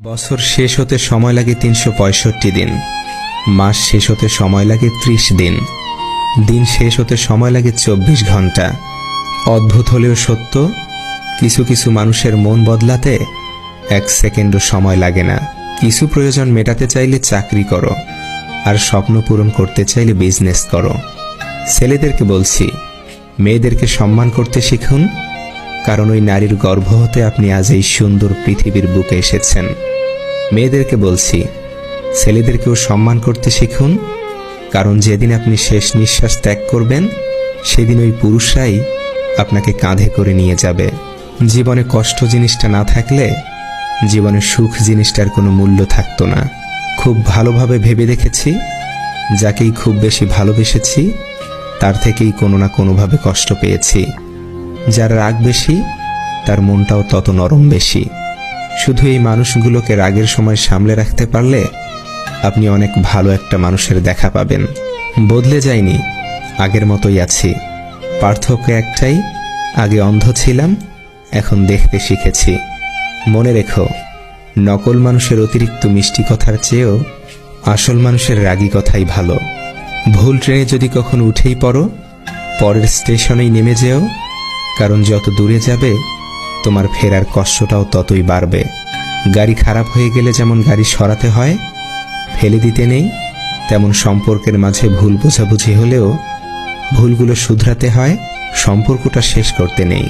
বছর শেষ হতে সময় লাগে তিনশো পঁয়ষট্টি দিন। মাস শেষ হতে সময় লাগে ত্রিশ দিন। দিন শেষ হতে সময় লাগে চব্বিশ ঘণ্টা। অদ্ভুত হলেও সত্য, কিছু কিছু মানুষের মন বদলাতে এক সেকেন্ডও সময় লাগে না। কিছু প্রয়োজন মেটাতে চাইলে চাকরি করো, আর স্বপ্ন পূরণ করতে চাইলে বিজনেস করো। ছেলেদেরকে বলছি, মেয়েদেরকে সম্মান করতে শিখুন কারণ ওই নারীর গর্ভ হতে আপনি আজ এই সুন্দর পৃথিবীর বুকে এসেছেন। মেয়েদেরকে বলছি, ছেলেদেরকেও সম্মান করতে শিখুন। কারণ যেদিন আপনি শেষ নিঃশ্বাস ত্যাগ করবেন, সেদিন ওই পুরুষরাই আপনাকে কাঁধে করে নিয়ে যাবে। জীবনে কষ্ট জিনিসটা না থাকলে জীবনে সুখ জিনিসটার কোনো মূল্য থাকতো না। খুব ভালোভাবে ভেবে দেখেছি, যাকেই খুব বেশি ভালোবেসেছি, তার থেকেই কোনো না কোনোভাবে কষ্ট পেয়েছি। যার রাগ বেশি, তার মনটাও তত নরম বেশি। শুধু এই মানুষগুলোকে রাগের সময় সামলে রাখতে পারলে আপনি অনেক ভালো একটা মানুষের দেখা পাবেন। বদলে যায়নি আগের মতোই আছি। পার্থক্য একটাই, আগে অন্ধ ছিলাম, এখন দেখতে শিখেছি। মনে রেখো, নকল মানুষের অতিরিক্ত মিষ্টি কথার চেয়েও আসল মানুষের রাগী কথাই ভালো। ভুল ট্রেনে যদি কখনো উঠেই পড়ো, পরের স্টেশনেই নেমে যেও কারণ যত দূরে যাবে, তোমার ফেরার কষ্টটাও ততই বাড়বে। গাড়ি খারাপ হয়ে গেলে যেমন গাড়ি সরাতে হয়, ফেলে দিতে নেই, তেমন সম্পর্কের মাঝে ভুল বোঝাবুঝি হলেও ভুলগুলো শুধরাতে হয়, সম্পর্কটা শেষ করতে নেই।